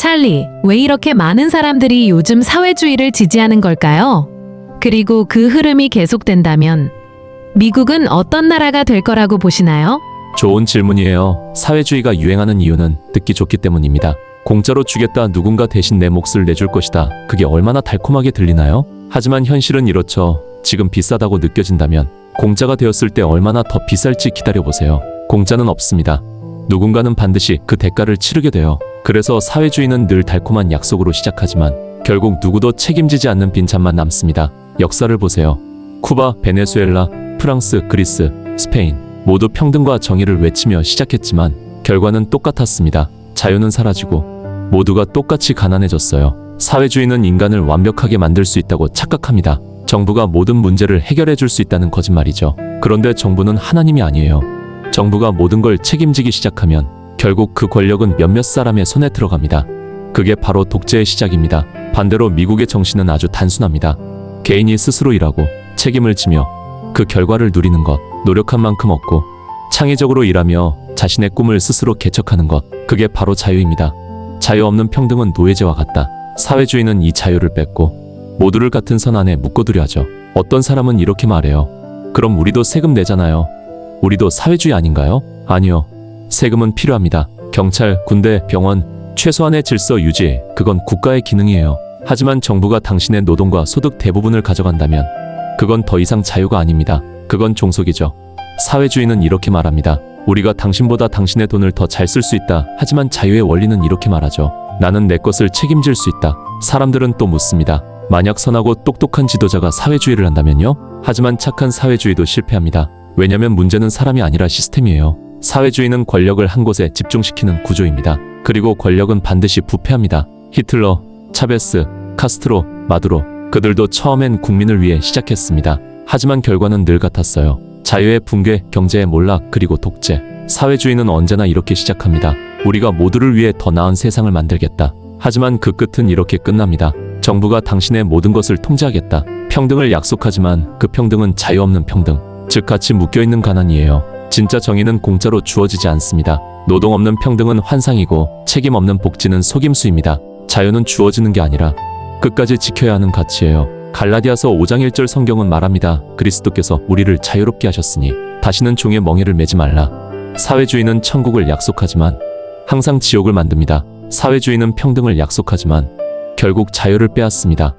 찰리, 왜 이렇게 많은 사람들이 요즘 사회주의를 지지하는 걸까요? 그리고 그 흐름이 계속된다면 미국은 어떤 나라가 될 거라고 보시나요? 좋은 질문이에요. 사회주의가 유행하는 이유는 듣기 좋기 때문입니다. 공짜로 주겠다 누군가 대신 내 몫을 내줄 것이다. 그게 얼마나 달콤하게 들리나요? 하지만 현실은 이렇죠. 지금 비싸다고 느껴진다면 공짜가 되었을 때 얼마나 더 비쌀지 기다려보세요. 공짜는 없습니다. 누군가는 반드시 그 대가를 치르게 돼요. 그래서 사회주의는 늘 달콤한 약속으로 시작하지만 결국 누구도 책임지지 않는 빈잔만 남습니다. 역사를 보세요. 쿠바, 베네수엘라, 프랑스, 그리스, 스페인 모두 평등과 정의를 외치며 시작했지만 결과는 똑같았습니다. 자유는 사라지고 모두가 똑같이 가난해졌어요. 사회주의는 인간을 완벽하게 만들 수 있다고 착각합니다. 정부가 모든 문제를 해결해 줄 수 있다는 거짓말이죠. 그런데 정부는 하나님이 아니에요. 정부가 모든 걸 책임지기 시작하면 결국 그 권력은 몇몇 사람의 손에 들어갑니다. 그게 바로 독재의 시작입니다. 반대로 미국의 정신은 아주 단순합니다. 개인이 스스로 일하고 책임을 지며 그 결과를 누리는 것, 노력한 만큼 얻고 창의적으로 일하며 자신의 꿈을 스스로 개척하는 것, 그게 바로 자유입니다. 자유 없는 평등은 노예제와 같다. 사회주의는 이 자유를 뺏고 모두를 같은 선 안에 묶어두려 하죠. 어떤 사람은 이렇게 말해요. 그럼 우리도 세금 내잖아요. 우리도 사회주의 아닌가요? 아니요. 세금은 필요합니다. 경찰, 군대, 병원, 최소한의 질서 유지, 그건 국가의 기능이에요. 하지만 정부가 당신의 노동과 소득 대부분을 가져간다면 그건 더 이상 자유가 아닙니다. 그건 종속이죠. 사회주의는 이렇게 말합니다. 우리가 당신보다 당신의 돈을 더 잘 쓸 수 있다. 하지만 자유의 원리는 이렇게 말하죠. 나는 내 것을 책임질 수 있다. 사람들은 또 묻습니다. 만약 선하고 똑똑한 지도자가 사회주의를 한다면요? 하지만 착한 사회주의도 실패합니다. 왜냐면 문제는 사람이 아니라 시스템이에요. 사회주의는 권력을 한 곳에 집중시키는 구조입니다. 그리고 권력은 반드시 부패합니다. 히틀러, 차베스, 카스트로, 마두로 그들도 처음엔 국민을 위해 시작했습니다. 하지만 결과는 늘 같았어요. 자유의 붕괴, 경제의 몰락, 그리고 독재. 사회주의는 언제나 이렇게 시작합니다. 우리가 모두를 위해 더 나은 세상을 만들겠다. 하지만 그 끝은 이렇게 끝납니다. 정부가 당신의 모든 것을 통제하겠다. 평등을 약속하지만 그 평등은 자유 없는 평등. 즉 같이 묶여있는 가난이에요. 진짜 정의는 공짜로 주어지지 않습니다. 노동 없는 평등은 환상이고 책임 없는 복지는 속임수입니다. 자유는 주어지는 게 아니라 끝까지 지켜야 하는 가치예요. 갈라디아서 5장 1절 성경은 말합니다. 그리스도께서 우리를 자유롭게 하셨으니 다시는 종의 멍에를 매지 말라. 사회주의는 천국을 약속하지만 항상 지옥을 만듭니다. 사회주의는 평등을 약속하지만 결국 자유를 빼앗습니다.